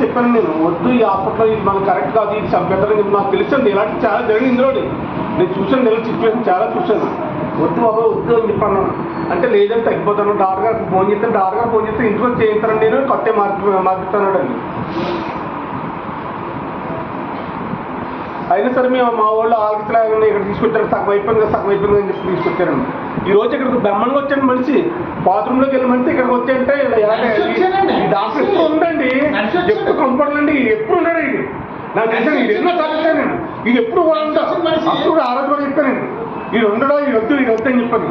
చెప్పాను నేను. వద్దు ఈ హాస్పిటల్ ఇది మనకు కరెక్ట్ కాదు ఇది చంపేద్దాం నాకు తెలుసండి ఇలాంటి చాలా జరిగింది ఇందులోని. నేను చూసాను నేను సిచ్యువేషన్ చాలా చూశాను. వద్దు బాబా వద్దు అని చెప్పాను. అంటే లేదంటే తగ్గిపోతాను. డాక్టర్ గారికి ఫోన్ చేస్తే డాక్టర్ గారు ఫోన్ చేస్తే ఇంటికి వచ్చి చేయించారండి నేను కట్టే మార్చి మార్పుతాను అండి అయినా సరే మేము మా వాళ్ళు ఆలోచన ఇక్కడ తీసుకొచ్చారు. సగం అయిపోయింది కదా, సగం అయిపోయింది అని చెప్పి తీసుకొచ్చారండి ఈ రోజు ఇక్కడికి బ్రహ్మాండంగా వచ్చాను మనిషి. బాత్రూంలోకి వెళ్ళి మనిషి ఇక్కడికి వచ్చాయంటే ఇలా. ఈ డాక్టర్ ఎప్పుడు వచ్చాను. ఎప్పుడు కంపౌండ్ అండి ఎప్పుడు ఉన్నాడు ఇది నాకు తెలుసు ఇది ఎన్నో సాధించాను నేను. ఇది ఎప్పుడు కూడా. అప్పుడు ఆ రోజు కూడా చెప్పాను నేను. ఇది ఉండడం ఇది వద్దు ఇది వద్దు అని చెప్పాను.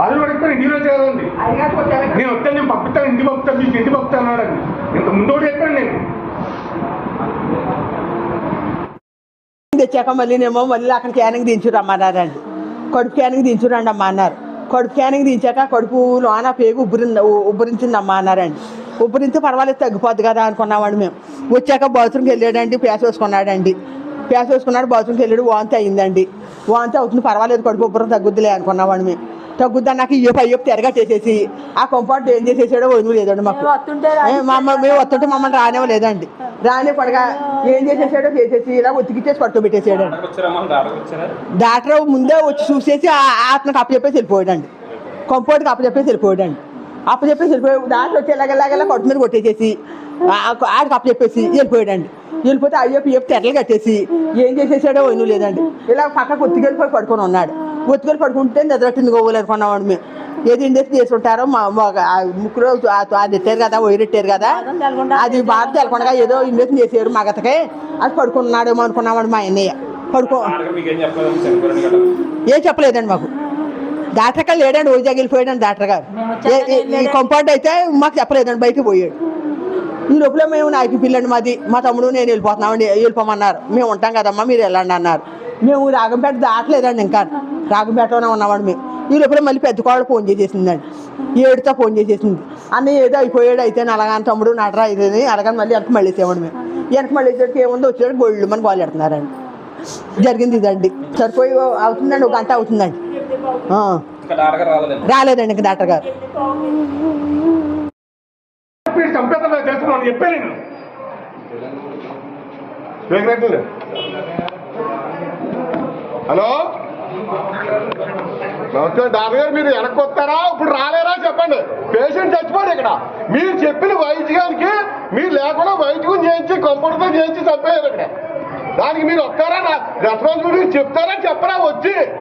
ఆ రోజు కూడా చెప్పాను ఇంటిలో చేయాలండి నేను వస్తాను నేను పంపిస్తాను ఇంటికి పంపుతాను మీకు ఇంటికి పంపుతాను అన్నాడండి. ఇంత ముందు కూడా చెప్పాను నేను. తెచ్చాక మళ్ళీనేమో మళ్ళీ అక్కడ క్యానింగ్ దించురమ్మన్నారండి కడుపు క్యానింగ్ దించురండి అమ్మ అన్నారు. కడుపు క్యానింగ్ దించాక కడుపు లోన పేగు ఉబ్బరి ఉబ్బరించింది అమ్మ అన్నారండి ఉబ్బరించి పర్వాలేదు తగ్గిపోద్ది కదా అనుకున్నామండి మేము. వచ్చాక బాత్రూమ్కి వెళ్ళాడండి ప్యాస్ వేసుకున్నాడండి. ప్యాస్ వేసుకున్నాడు బాత్రూమ్కి వెళ్ళాడు వాంతి అయిందండి. వాంతి అవుతుంది పర్వాలేదు కడుపు ఉబ్బరం తగ్గుద్దిలే అనుకున్నామండి మేము. తగ్గుద్దా నాకు ఏ పయ్యపు తిరగట్టేసేసి ఆ కంపౌండ్ ఏం చేసేసాడో వదిలి లేదండి మాకు. మమ్మ మేము వస్తుంటే మమ్మల్ని రానివ్వలేదండి. రాని పడగా ఏం చేసేసాడో చేసేసి ఇలా ఉతికిచ్చేసి పట్టుబెట్టేసాడు డాక్టర్ ముందే వచ్చి చూసేసి ఆ- అతనికి అప్పచెప్పేసి వెళ్ళిపోయాడండి. కంపౌండ్కి అప్పచెప్పేసి వెళ్ళిపోయాడండి. అప్పచెప్పేసి వెళ్ళిపోయి డాక్టర్ వచ్చి ఎలాగెలాగెలా కొట్టు మీద కొట్టేసేసి ఆడికి అప్పచెప్పేసి వెళ్ళిపోయాడండి. వెళ్ళిపోతే అయ్యో పియ్యపు తెరలు కట్టేసి ఏం చేసేసాడో వదిలి లేదండి. ఇలా పక్కకు ఒత్తికెళ్ళిపోయి పడుకొని ఉన్నాడు. ఒత్తికెళ్ళి పడుకుంటే నిద్రట్టింది గోవులనుకున్నామండి మేము. ఏది ఇండస్ట్రీ చేసి ఉంటారో మా మా- ఆ ముక్కులో అది ఎట్టారు కదా వైరెట్టారు కదా అది బాగా తెలకుండా ఏదో ఇండస్ట్రీ చేసారు మగతకే అది పడుకున్నాడేమో అనుకున్నామండి మా అన్నయ్య పడుకో. ఏం చెప్పలేదండి మాకు. డాక్టర్ గారు లేడండి వైజాగ్ వెళ్ళిపోయాడండి డాక్టర్ గారు. ఈ కంపౌండ్ అయితే మాకు చెప్పలేదండి బయటికి పోయాడు. ఈ లోపల మేము నాకు పిల్లండి మాది. మా తమ్ముడు నేను వెళ్ళిపోతున్నామండి వెళ్ళిపోమన్నారు. మేము ఉంటాం కదమ్మా మీరు వెళ్ళండి అన్నారు. మేము రాగంపేట దాటలేదండి ఇంకా. రాగంపేటలోనే ఉన్నామండి మేము ఈ లోపల మళ్ళీ పెద్ద కోడలు ఫోన్ చేసేసిందండి. ఏడుతో ఫోన్ చేసేసింది. అన్న ఏదో అయిపోయాడు అయితే అలాగని తమ్ముడు నటరా ఇది అడగని మళ్ళీ వెనక్కి మళ్ళీ వేసేవాడు మేము. వెనక్కి మళ్ళీ వేసేటికి ఏముందో వచ్చేవాడు గోల్డ్ మని గోల్ పెడుతున్నారండి జరిగింది ఇదండి. సరిపోయి అవుతుందండి ఒక గంట అవుతుందండి. ఆ. రాలేదండి. ఇంకా డాక్టర్ గారు. హలో? డాక్టర్ గారు మీరు వెనక్కి వస్తారా? ఇప్పుడు రాలేరా? చెప్పండి. పేషెంట్ చచ్చిపోయాడు ఇక్కడ. మీరు చెప్పిన వైద్యానికి మీరు లేకుండా వైద్యం చేయించి కంప్యూటర్తో చేయించి చంపేయారు ఇక్కడ. దానికి మీరు వస్తారా? రెస్పాన్సిబిలిటీ చెప్తారా? చెప్పరా? వచ్చి.